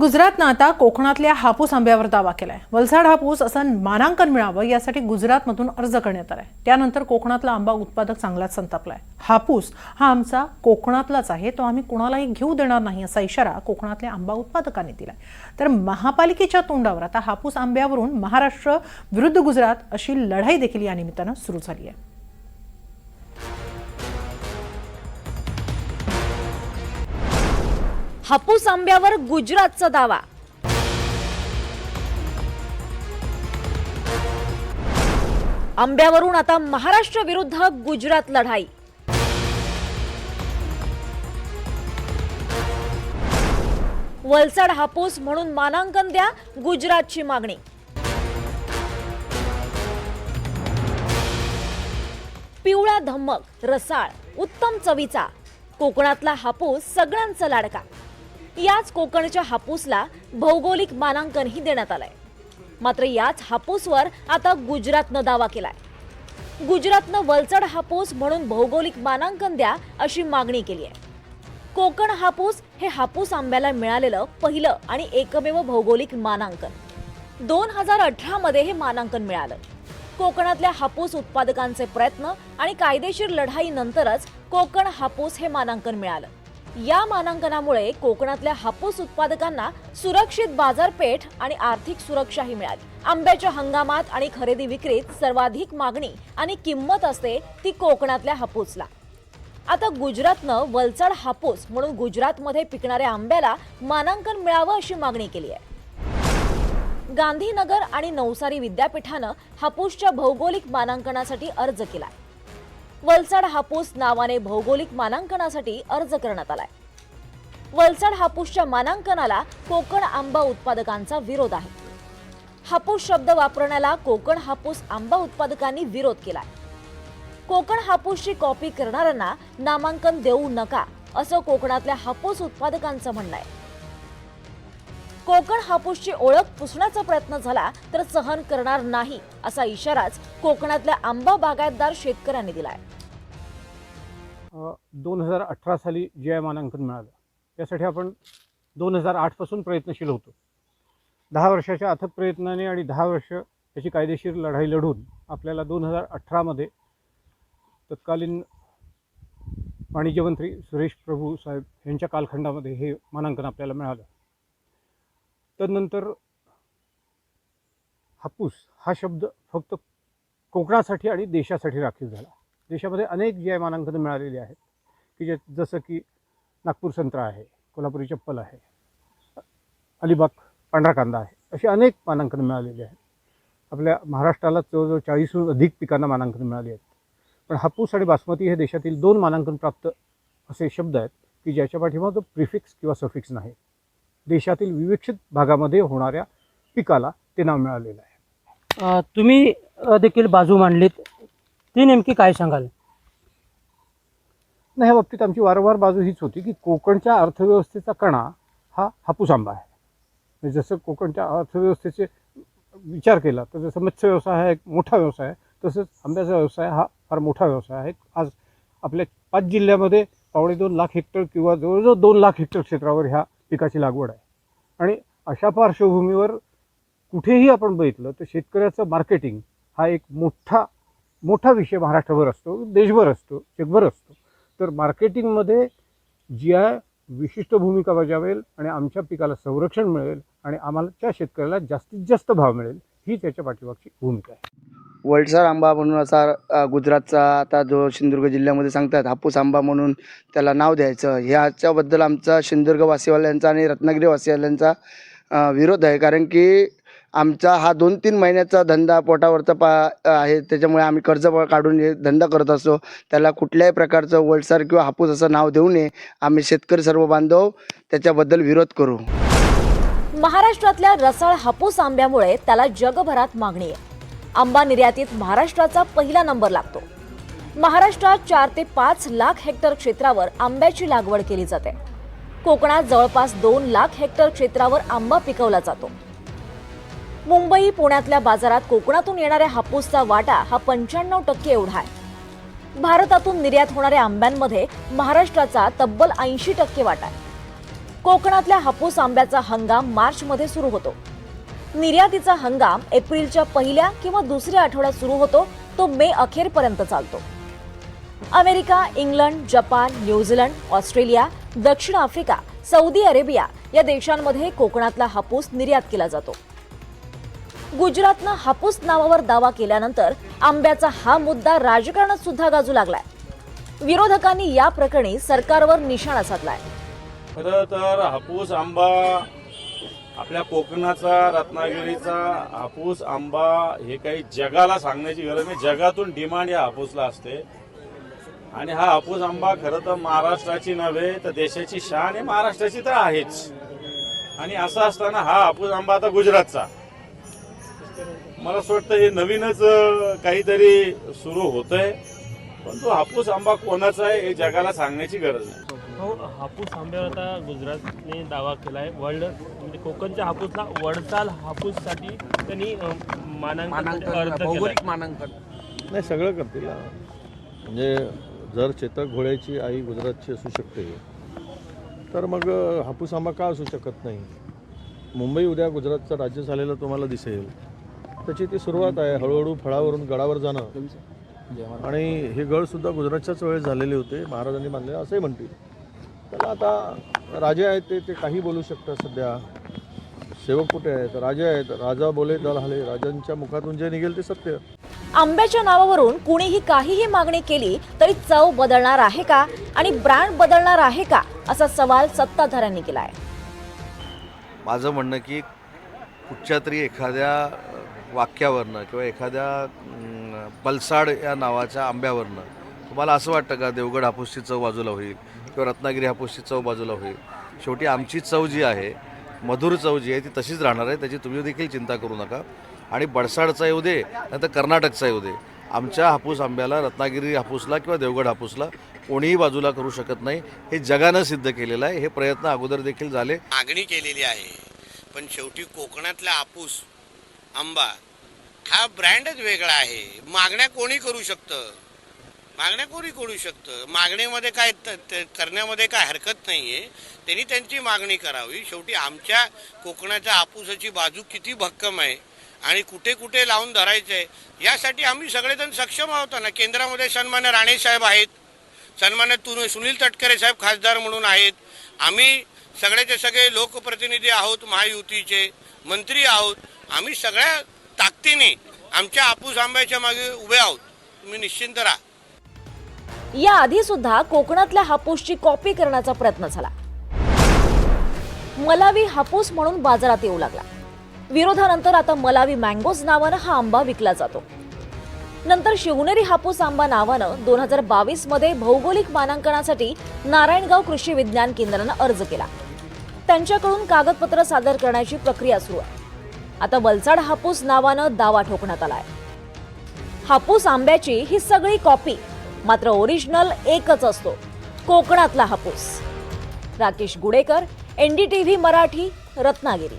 गुजरातनं आता कोकणातल्या हापूस आंब्यावर दावा केलाय. वलसाड हापूस असं मानांकन मिळावं यासाठी गुजरातमधून अर्ज करण्यात आलाय. त्यानंतर कोकणातला आंबा उत्पादक चांगलाच संतापलाय. हापूस हा आमचा कोकणातलाच आहे तो आम्ही कुणालाही घेऊ देणार नाही असा इशारा कोकणातल्या आंबा उत्पादकांनी दिलाय. तर महापालिकेच्या तोंडावर आता हापूस आंब्यावरून महाराष्ट्र विरुद्ध गुजरात अशी लढाई देखील या निमित्तानं सुरू झाली आहे. हापूस आंब्यावर गुजरातचा दावा. आंब्यावरून आता महाराष्ट्र विरुद्ध गुजरात लढाई. वलसाड हापूस म्हणून मानांकन द्या गुजरातची मागणी. पिवळा धम्मक रसाळ उत्तम चवीचा. कोकणातला हापूस सगळ्यांचा लाडका. याच कोकणच्या हापूसला भौगोलिक मानांकनही देण्यात आलंय. मात्र याच हापूसवर आता गुजरातनं दावा केलाय. गुजरातनं वलचड हापूस म्हणून भौगोलिक मानांकन द्या अशी मागणी केली आहे कोकण हापूस हे हापूस आंब्याला मिळालेलं पहिलं आणि एकमेव भौगोलिक मानांकन. दोन हजार अठरामध्ये हे मानांकन मिळालं. कोकणातल्या हापूस उत्पादकांचे प्रयत्न आणि कायदेशीर लढाईनंतरच कोकण हापूस हे मानांकन मिळालं. या मानांकनामुळे कोकणातल्या हापूस उत्पादकांना सुरक्षित बाजारपेठ आणि आर्थिक सुरक्षाही मिळाली. आंब्याच्या हंगामात आणि खरेदी विक्रीत सर्वाधिक मागणी आणि किंमत असते ती कोकणातल्या हापूसला. आता गुजरातनं वलचड हापूस म्हणून गुजरातमध्ये पिकणाऱ्या आंब्याला मानांकन मिळावं अशी मागणी केली आहे. गांधीनगर आणि नवसारी विद्यापीठानं हापूसच्या भौगोलिक मानांकनासाठी अर्ज केला आहे वलसाड हापूस नावाने भौगोलिक मानांकनासाठी अर्ज करण्यात आलाय. वलसाड हापूसच्या मानांकनाला कोकण आंबा उत्पादकांचा विरोध आहे. हापूस शब्द वापरण्याला कोकण हापूस आंबा उत्पादकांनी विरोध केलाय. कोकण हापूसची कॉपी करणाऱ्यांना नामांकन देऊ नका असं कोकणातल्या हापूस उत्पादकांचं म्हणणं आहे. कोकण हापूसची ओळख पुसण्याचा प्रयत्न झाला तर सहन करणार नाही असा इशाराच कोकणातल्या आंबा बागायतदार शेतकऱ्यांनी दिलाय. दोन हजार अठरा साली जी आय मानांकन मिळालं. यासाठी आपण दोन हजार आठपासून प्रयत्नशील होतो. दहा वर्षाच्या अथक प्रयत्नाने आणि दहा वर्ष याची कायदेशीर लढाई लढून आपल्याला दोन हजार अठरामध्ये तत्कालीन वाणिज्यमंत्री सुरेश प्रभू साहेब यांच्या कालखंडामध्ये हे मानांकन आपल्याला मिळालं. तदनंतर हापूस हा शब्द फक्त कोकणासाठी आणि देशासाठी राखीव झाला. देशामध्ये अनेक जी आय मानांकनं मिळालेली आहेत की जे जसं की नागपूर संत्रा आहे कोल्हापुरी चप्पल आहे अलिबाग पांढरा कांदा आहे अशी अनेक मानांकनं मिळालेली आहेत. आपल्या महाराष्ट्राला जवळजवळ चाळीसहून अधिक पिकांना मानांकनं मिळाली आहेत. पण हापूस आणि बासमती हे देशातील दोन मानांकन प्राप्त असे शब्द आहेत की ज्याच्या पाठीमागं प्रिफिक्स किंवा सफिक्स नाही. देशातील विवेक्षित भागामध्ये होणाऱ्या पिकाला ते नाव मिळालेलं आहे. तुम्ही देखील बाजू मांडलीत. ती नेमकी काय सांगाल? नाही ह्या बाबतीत आमची वारंवार बाजू हीच होती की कोकणच्या अर्थव्यवस्थेचा कणा हा हापूस आंबा आहे. म्हणजे जसं कोकणच्या अर्थव्यवस्थेचे विचार केला तर जसं मत्स्य व्यवसाय हा एक मोठा व्यवसाय आहे तसंच आंब्याचा व्यवसाय हा फार मोठा व्यवसाय आहे. आज आपल्या पाच जिल्ह्यामध्ये पावणे दोन लाख हेक्टर किंवा जवळजवळ दोन लाख हेक्टर क्षेत्रावर ह्या पिकाची लागवड आहे. आणि अशा पार्श्वभूमीवर कुठेही आपण बघितलं तर शेतकऱ्याचं मार्केटिंग हा एक मोठा मोठा विषय महाराष्ट्रभर असतो देशभर असतो जगभर असतो. तर मार्केटिंगमध्ये जी आय विशिष्ट भूमिका बजावेल आणि आमच्या पिकाला संरक्षण मिळेल आणि आम्हाला शेतकऱ्याला जास्तीत जास्त भाव मिळेल ही त्याच्या पाठीमागची भूमिका आहे. वलसार आंबा म्हणून असा गुजरातचा आता जो सिंधुदुर्ग जिल्ह्यामध्ये सांगतात हापूस आंबा म्हणून त्याला नाव द्यायचं. ह्याच्याबद्दल आमचा सिंधुदुर्गवासीवाल्यांचा आणि रत्नागिरीवासीवाल्यांचा विरोध आहे. कारण की आमचा हा दोन तीन महिन्याचा धंदा पोटावरचा पा आहे. त्याच्यामुळे आम्ही कर्ज काढून धंदा करत असतो. त्याला कुठल्याही प्रकारचं वलसार किंवा हापूस असं नाव देऊ नये. आम्ही शेतकरी सर्व बांधव त्याच्याबद्दल विरोध करू. महाराष्ट्रातल्या रसाळ हापूस आंब्यामुळे त्याला जगभरात मागणी आहे. आंबा निर्यातीत महाराष्ट्राचा पहिला नंबर लागतो. महाराष्ट्रात चार ते पाच लाख हेक्टर क्षेत्रावर आंब्याची लागवड केली जाते. कोकणात जवळपास दोन लाख हेक्टर क्षेत्रावर आंबा पिकवला जातो. मुंबई पुण्यातल्या बाजारात कोकणातून येणाऱ्या हापूसचा वाटा हा पंच्याण्णव टक्के एवढा आहे. भारतातून निर्यात होणाऱ्या आंब्यांमध्ये महाराष्ट्राचा तब्बल ऐंशी टक्के वाटा आहे. कोकणातल्या हापूस आंब्याचा हंगाम मार्चमध्ये सुरू होतो. निर्यातीचा हंगाम एप्रिलच्या पहिल्या किंवा दुसऱ्या आठवड्यात सुरू होतो तो मे अखेरपर्यंत चालतो. America England Japan New Zealand Australia दक्षिण आफ्रिका सौदी अरेबिया या देशांमध्ये कोकणातला हापूस निर्यात केला जातो. गुजरातनं हापूस नावावर दावा केल्यानंतर आंब्याचा हा मुद्दा राजकारणात सुद्धा गाजू लागलाय. विरोधकांनी या प्रकरणी सरकारवर निशाणा साधलाय. खरं तर हापूस आंबा आपल्या कोकणाचा रत्नागिरीचा हापूस आंबा हे काही जगाला सांगण्याची गरज नाही. जगातून डिमांड या हापूसला असते. आणि हा हापूस आंबा खरं तर महाराष्ट्राची नव्हे तर देशाची शान आहे महाराष्ट्राची तर आहेच. आणि असं असताना हा हापूस आंबा आता गुजरातचा. मला असं वाटतं हे नवीनच काहीतरी सुरू होतंय. पण तो हापूस आंबा कोणाचा आहे हे जगाला सांगण्याची गरज नाही. हो हापूस आंब्यावर आता गुजरातने दावा केला आहे वर्ल्ड म्हणजे कोकणच्या हापूसला वडताल हापूससाठी त्यांनी अ, मानांकन केला नाही सगळं करतील. म्हणजे जर चेतक घोड्याची आई गुजरातची असू शकते तर मग अ, हापूस आंबा का असू शकत नाही? मुंबई उद्या गुजरातचं राज्य झालेलं तुम्हाला दिसेल. त्याची ती सुरुवात आहे हळूहळू फळावरून गडावर जाणं. आणि हे गडसुद्धा गुजरातच्याच वेळेस झालेले होते महाराजांनी बांधले असंही म्हणतील. त्याला आता राजे आहेत ते ते काही बोलू शकतात सध्या. सेवक कुठे आहेत? राजे आहेत. राजा बोले दल हाले. राजांच्या मुखातून जे निघेल ते सत्य. आंब्याच्या नावावरून कुणीही काहीही मागणी केली तरी चव बदलणार आहे का? आणि ब्रँड बदलणार आहे का? असा सवाल सत्ताधाऱ्यांनी केलाय. माझं म्हणणं की कुठच्या तरी एखाद्या वाक्यावरनं किंवा एखाद्या पलसाड या नावाच्या आंब्यावरनं तुम्हाला असं वाटतं का देवगड हापूसची चव बाजूला होईल किंवा रत्नागिरी हापूसची चव बाजूला होईल? शेवटी आमची चव जी आहे मधुर चव जी आहे ती तशीच राहणार आहे. त्याची तुम्ही देखील चिंता करू नका. आणि बडसाडचा येऊ दे नाही कर्नाटकचा येऊ दे. आमच्या हापूस आंब्याला रत्नागिरी हापूसला किंवा देवगड हापूसला कोणीही बाजूला करू शकत नाही. हे जगानं सिद्ध केलेलं आहे. हे प्रयत्न अगोदर देखील झाले. मागणी केलेली आहे. पण शेवटी कोकणातला हापूस आंबा हा ब्रँडच वेगळा आहे. मागण्या कोणी करू शकतं? मागण्या कोणी करू शकतं? मागणीमध्ये काय करण्यामध्ये काय हरकत नाही आहे त्यांनी त्यांची मागणी करावी. शेवटी आमच्या कोकणाच्या आपुसाची बाजू किती भक्कम आहे आणि कुठे कुठे लावून धरायचं आहे यासाठी आम्ही सगळेजण सक्षम आहोत ना. केंद्रामध्ये सन्मान्य राणे साहेब आहेत. सन्मान्य तु सुनील तटकरे साहेब खासदार म्हणून आहेत. आम्ही सगळ्याचे सगळे लोकप्रतिनिधी आहोत महायुतीचे मंत्री आहोत. आम्ही सगळ्या ताकदीने आमच्या आपूस आंब्याच्या मागे उभे आहोत. तुम्ही निश्चिंत राहा. याआधी सुद्धा कोकणातल्या हापूसची कॉपी करण्याचा प्रयत्न झाला. मलावी हापूस म्हणून बाजारात येऊ लागला. विरोधानंतर आता मलावी मँगोज नावानं हा आंबा विकला जातो. नंतर शिवनेरी हापूस आंबा नावानं दोन हजार बावीसमध्ये भौगोलिक मानांकनासाठी नारायणगाव कृषी विज्ञान केंद्रानं अर्ज केला. त्यांच्याकडून कागदपत्र सादर करण्याची प्रक्रिया सुरू आहे. आता वलसाड हापूस नावानं दावा ठोकण्यात आलाय. हापूस आंब्याची ही सगळी कॉपी मात्र ओरिजिनल एकच असतो कोकणातला हापूस. राकेश गुडेकर एनडीटीव्ही मराठी रत्नागिरी.